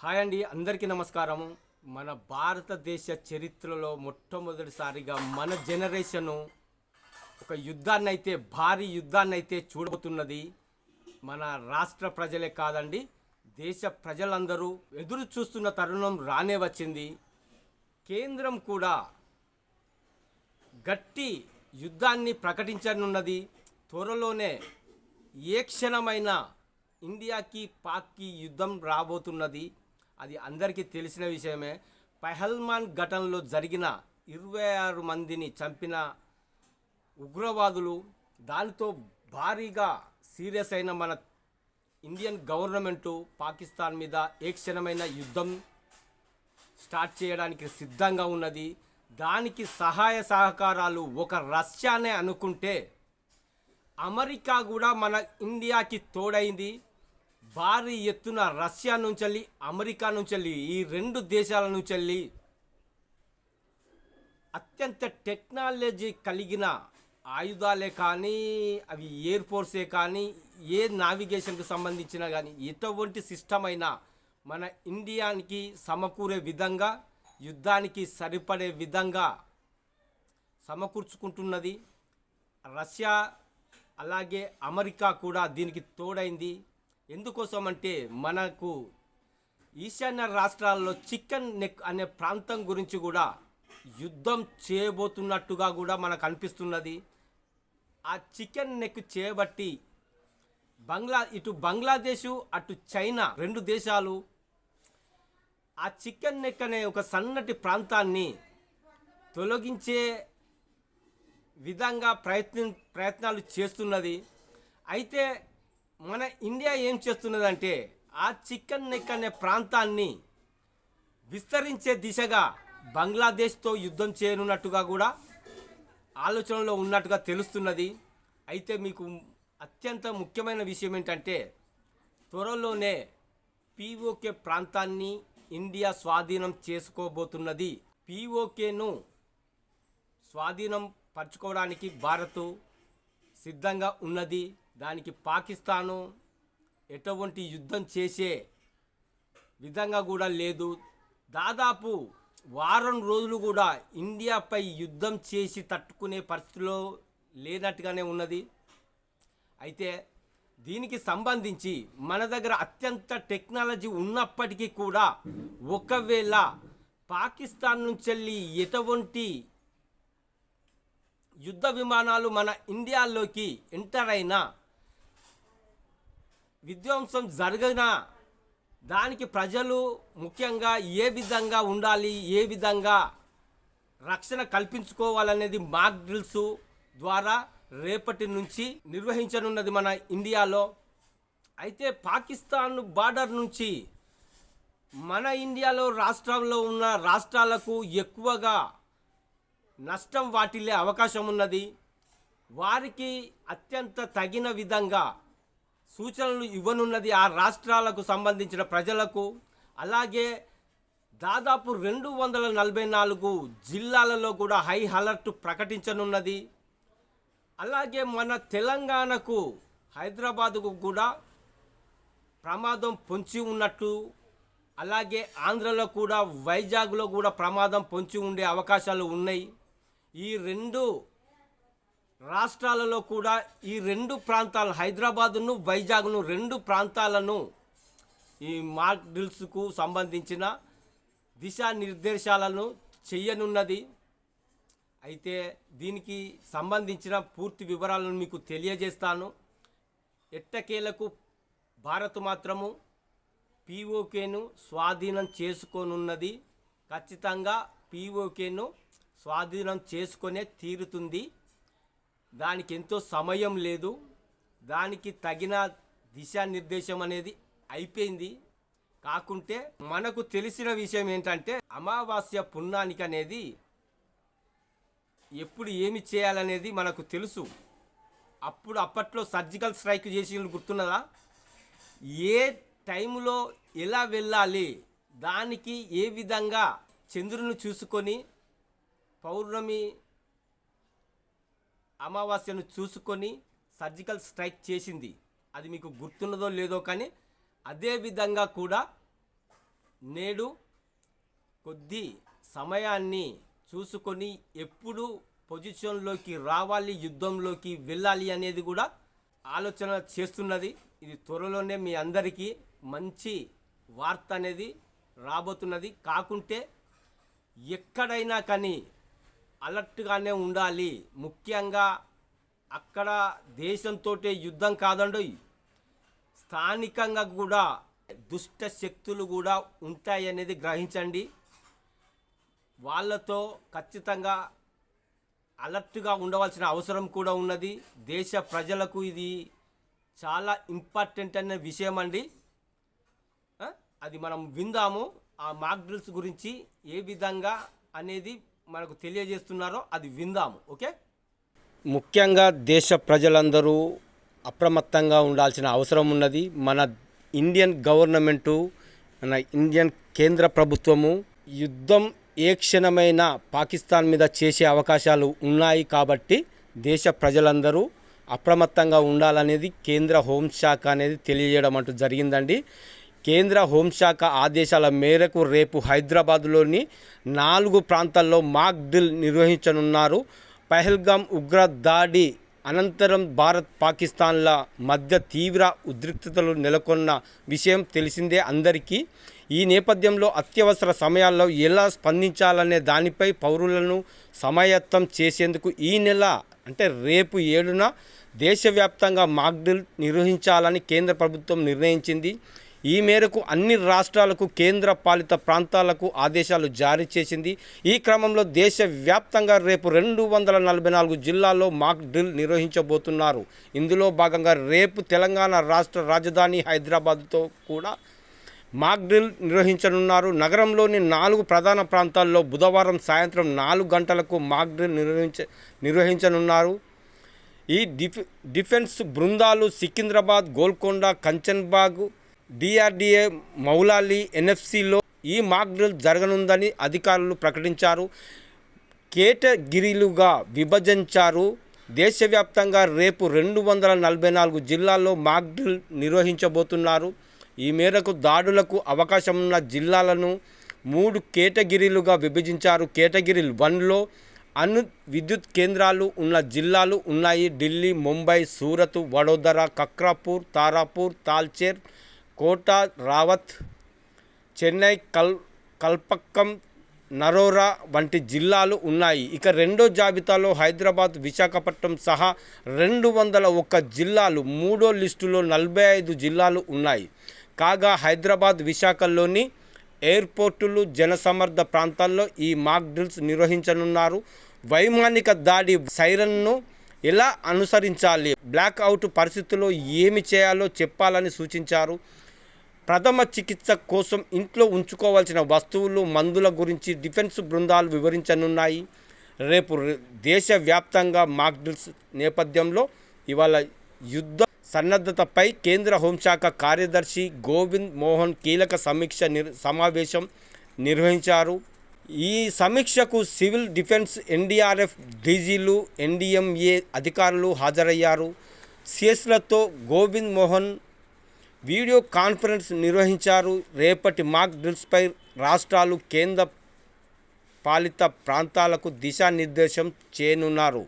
Hi అండి అందరికీ నమస్కారం మన భారతదేశ చరిత్రలో మొట్టమొదటిసారిగా మన జనరేషను ఒక యుద్ధాన్ని అయితే భారీ యుద్ధాన్ని అయితే చూడబోతున్నది మన రాష్ట్ర ప్రజలే కాదండి దేశ ప్రజలందరూ ఎదురు చూస్తున్న తరుణం రానే వచ్చింది. కేంద్రం కూడా గట్టి యుద్ధాన్ని ప్రకటించనున్నది. త్వరలోనే ఏ క్షణమైన ఇండియాకి పాక్కి యుద్ధం రాబోతున్నది. అది అందరికీ తెలిసిన విషయమే. పహల్మాన్ ఘటనలో జరిగిన ఇరవై ఆరు మందిని చంపిన ఉగ్రవాదులు దానితో భారీగా సీరియస్ అయిన మన ఇండియన్ గవర్నమెంటు పాకిస్తాన్ మీద ఏ క్షణమైన యుద్ధం స్టార్ట్ చేయడానికి సిద్ధంగా ఉన్నది. దానికి సహాయ సహకారాలు ఒక రష్యానే అనుకుంటే అమెరికా కూడా మన ఇండియాకి తోడైంది. భారీ ఎత్తున రష్యా నుంచి అమెరికా నుంచి ఈ రెండు దేశాల నుంచి అత్యంత టెక్నాలజీ కలిగిన ఆయుధాలే కానీ అవి ఎయిర్ ఫోర్సే కానీ ఏ నావిగేషన్కు సంబంధించిన కానీ ఎటువంటి సిస్టమ్ అయినా మన ఇండియానికి సమకూరే విధంగా యుద్ధానికి సరిపడే విధంగా సమకూర్చుకుంటున్నది. రష్యా అలాగే అమెరికా కూడా దీనికి తోడైంది. ఎందుకోసం అంటే మనకు ఈశాన్య రాష్ట్రాల్లో చికెన్ నెక్ అనే ప్రాంతం గురించి కూడా యుద్ధం చేయబోతున్నట్టుగా కూడా మనకు అనిపిస్తున్నది. ఆ చికెన్ నెక్ చేయబట్టి బంగ్లా ఇటు బంగ్లాదేశు అటు చైనా రెండు దేశాలు ఆ చికెన్ నెక్ అనే ఒక సన్నటి ప్రాంతాన్ని తొలగించే విధంగా ప్రయత్నం ప్రయత్నాలు చేస్తున్నది. అయితే మన ఇండియా ఏం చేస్తున్నదంటే ఆ చికెన్ నెక్ అనే ప్రాంతాన్ని విస్తరించే దిశగా బంగ్లాదేశ్తో యుద్ధం చేయనున్నట్టుగా కూడా ఆలోచనలో ఉన్నట్టుగా తెలుస్తున్నది. అయితే మీకు అత్యంత ముఖ్యమైన విషయం ఏంటంటే త్వరలోనే పీఓకే ప్రాంతాన్ని ఇండియా స్వాధీనం చేసుకోబోతున్నది. పీఓకేను స్వాధీనం పరచుకోవడానికి భారత్ సిద్ధంగా ఉన్నది. దానికి పాకిస్తాను ఎటువంటి యుద్ధం చేసే విధంగా కూడా లేదు. దాదాపు వారం రోజులు కూడా ఇండియాపై యుద్ధం చేసి తట్టుకునే పరిస్థితిలో లేనట్టుగానే ఉన్నది. అయితే దీనికి సంబంధించి మన దగ్గర అత్యంత టెక్నాలజీ ఉన్నప్పటికీ కూడా ఒకవేళ పాకిస్తాన్ నుంచి వెళ్ళి ఎటువంటి యుద్ధ విమానాలు మన ఇండియాలోకి ఎంటర్ అయినా విధ్వంసం జరగన దానికి ప్రజలు ముఖ్యంగా ఏ విధంగా ఉండాలి ఏ విధంగా రక్షణ కల్పించుకోవాలనేది మాక్ డ్రిల్స్ ద్వారా రేపటి నుంచి నిర్వహించనున్నది మన ఇండియాలో. అయితే పాకిస్తాన్ బార్డర్ నుంచి మన ఇండియాలో రాష్ట్రంలో ఉన్న రాష్ట్రాలకు ఎక్కువగా నష్టం వాటిల్లే అవకాశం ఉన్నది వారికి అత్యంత తగిన విధంగా సూచనలు ఇవ్వనున్నది ఆ రాష్ట్రాలకు సంబంధించిన ప్రజలకు. అలాగే దాదాపు రెండు వందల నలభై నాలుగు జిల్లాలలో కూడా హై అలర్ట్ ప్రకటించనున్నది. అలాగే మన తెలంగాణకు హైదరాబాదుకు కూడా ప్రమాదం పొంచి ఉన్నట్టు అలాగే ఆంధ్రలో కూడా వైజాగ్లో కూడా ప్రమాదం పొంచి ఉండే అవకాశాలు ఉన్నాయి. ఈ రెండు రాష్ట్రాలలో కూడా ఈ రెండు ప్రాంతాలు హైదరాబాదును వైజాగ్ను రెండు ప్రాంతాలను ఈ మార్క్ డ్రిల్స్కు సంబంధించిన దిశానిర్దేశాలను చెయ్యనున్నది. అయితే దీనికి సంబంధించిన పూర్తి వివరాలను మీకు తెలియజేస్తాను. ఎట్టకేలకు భారత్ మాత్రము పీఓకేను స్వాధీనం చేసుకోనున్నది. ఖచ్చితంగా పీఓకేను స్వాధీనం చేసుకునే తీరుతుంది. దానికి ఎంతో సమయం లేదు. దానికి తగిన దిశానిర్దేశం అనేది అయిపోయింది. కాకుంటే మనకు తెలిసిన విషయం ఏంటంటే అమావాస్య పుణ్యానికి అనేది ఎప్పుడు ఏమి చేయాలనేది మనకు తెలుసు. అప్పుడు అప్పట్లో సర్జికల్ స్ట్రైక్ చేసి గుర్తున్నదా? ఏ టైంలో ఎలా వెళ్ళాలి? దానికి ఏ విధంగా చంద్రుని చూసుకొని పౌర్ణమి అమావాస్యను చూసుకొని సర్జికల్ స్ట్రైక్ చేసింది. అది మీకు గుర్తున్నదో లేదో కానీ అదే విధంగా కూడా నేడు కొద్ది సమయాన్ని చూసుకొని ఎప్పుడు పొజిషన్లోకి రావాలి యుద్ధంలోకి వెళ్ళాలి అనేది కూడా ఆలోచన చేస్తున్నది. ఇది త్వరలోనే మీ అందరికీ మంచి వార్త అనేది రాబోతున్నది. కాకుంటే ఎక్కడైనా కానీ అలర్ట్గానే ఉండాలి. ముఖ్యంగా అక్కడ దేశంతో యుద్ధం కాదండోయ్ స్థానికంగా కూడా దుష్ట శక్తులు కూడా ఉంటాయి అనేది గ్రహించండి. వాళ్ళతో ఖచ్చితంగా అలర్ట్గా ఉండవలసిన అవసరం కూడా ఉన్నది. దేశ ప్రజలకు ఇది చాలా ఇంపార్టెంట్ అనే విషయం అండి అది మనం విందాము. ఆ మాక్ డ్రిల్స్ గురించి ఏ విధంగా అనేది మనకు తెలియజేస్తున్నారో అది విందాము ఓకే? ముఖ్యంగా దేశ ప్రజలందరూ అప్రమత్తంగా ఉండాల్సిన అవసరం ఉన్నది. మన ఇండియన్ గవర్నమెంటు మన ఇండియన్ కేంద్ర ప్రభుత్వము యుద్ధం ఏ క్షణమైన పాకిస్తాన్ మీద చేసే అవకాశాలు ఉన్నాయి కాబట్టి దేశ ప్రజలందరూ అప్రమత్తంగా ఉండాలనేది కేంద్ర హోంశాఖ అనేది తెలియజేయడం అంటూ జరిగిందండి. కేంద్ర హోంశాఖ ఆదేశాల మేరకు రేపు హైదరాబాద్లోని నాలుగు ప్రాంతాల్లో మాక్ డ్రిల్ నిర్వహించనున్నారు. పహల్గామ్ ఉగ్ర దాడి అనంతరం భారత్ పాకిస్తాన్ల మధ్య తీవ్ర ఉద్రిక్తతలు నెలకొన్న విషయం తెలిసిందే అందరికీ. ఈ నేపథ్యంలో అత్యవసర సమయాల్లో ఎలా స్పందించాలనే దానిపై పౌరులను సమాయత్తం చేసేందుకు ఈ నెల అంటే రేపు ఏడున దేశవ్యాప్తంగా మాక్ డ్రిల్ నిర్వహించాలని కేంద్ర ప్రభుత్వం నిర్ణయించింది. ఈ మేరకు అన్ని రాష్ట్రాలకు కేంద్ర పాలిత ప్రాంతాలకు ఆదేశాలు జారీ చేసింది. ఈ క్రమంలో దేశవ్యాప్తంగా రేపు రెండు వందల నలభై నాలుగు జిల్లాల్లో మాక్ డ్రిల్ నిర్వహించబోతున్నారు. ఇందులో భాగంగా రేపు తెలంగాణ రాష్ట్ర రాజధాని హైదరాబాద్తో కూడా మాక్ డ్రిల్ నిర్వహించనున్నారు. నగరంలోని నాలుగు ప్రధాన ప్రాంతాల్లో బుధవారం సాయంత్రం నాలుగు గంటలకు మాక్ డ్రిల్ నిర్వహించ నిర్వహించనున్నారు. ఈ డిఫెన్స్ బృందాలు సికింద్రాబాద్ గోల్కొండ కంచన్బాగ్ డిఆర్డిఏ మౌలాలి ఎన్ఎఫ్సిలో ఈ మాక్ డ్రిల్ జరగనుందని అధికారులు ప్రకటించారు. కేటగిరీలుగా విభజించారు. దేశవ్యాప్తంగా రేపు రెండు వందల నలభై నాలుగు జిల్లాల్లో మాక్ డ్రిల్ నిర్వహించబోతున్నారు. ఈ మేరకు దాడులకు అవకాశం ఉన్న జిల్లాలను మూడు కేటగిరీలుగా విభజించారు. కేటగిరీ వన్లో అను విద్యుత్ కేంద్రాలు ఉన్న జిల్లాలు ఉన్నాయి. ఢిల్లీ ముంబై సూరత్ వడోదర కక్రాపూర్ తారాపూర్ తాల్చేర్ కోటా రావత్ చెన్నై కల్ కల్పక్కం నరోరా వంటి జిల్లాలు ఉన్నాయి. ఇక రెండో జాబితాలో హైదరాబాద్ విశాఖపట్నం సహా రెండు వందల ఒక్క జిల్లాలు మూడో లిస్టులో నలభై ఐదు జిల్లాలు ఉన్నాయి. కాగా హైదరాబాద్ విశాఖలోని ఎయిర్పోర్టులు జనసమర్థ ప్రాంతాల్లో ఈ మాక్ డ్రిల్స్ నిర్వహించనున్నారు. వైమానిక దాడి సైరన్ను ఎలా అనుసరించాలి? బ్లాక్ అవుట్ పరిస్థితుల్లో ఏమి చేయాలో చెప్పాలని సూచించారు. ప్రథమ చికిత్స కోసం ఇంట్లో ఉంచుకోవాల్సిన వస్తువులు మందుల గురించి డిఫెన్స్ బృందాలు వివరించనున్నాయి. రేపు దేశవ్యాప్తంగా మాక్డిల్స్ నేపథ్యంలో ఇవాళ యుద్ధ సన్నద్ధతపై కేంద్ర హోంశాఖ కార్యదర్శి గోవింద్ మోహన్ కీలక సమీక్ష నిర్ సమావేశం నిర్వహించారు. ఈ సమీక్షకు సివిల్ డిఫెన్స్ ఎన్డీఆర్ఎఫ్ డీజీలు ఎన్డీఎంఏ అధికారులు హాజరయ్యారు. సిఎస్లతో గోవింద్ మోహన్ వీడియో కాన్ఫరెన్స్ నిర్వహించారు రేపటి మాక్ డ్రిల్స్పై రాష్ట్రాలు కేంద్ర పాలిత ప్రాంతాలకు దిశానిర్దేశం చేయనున్నారు.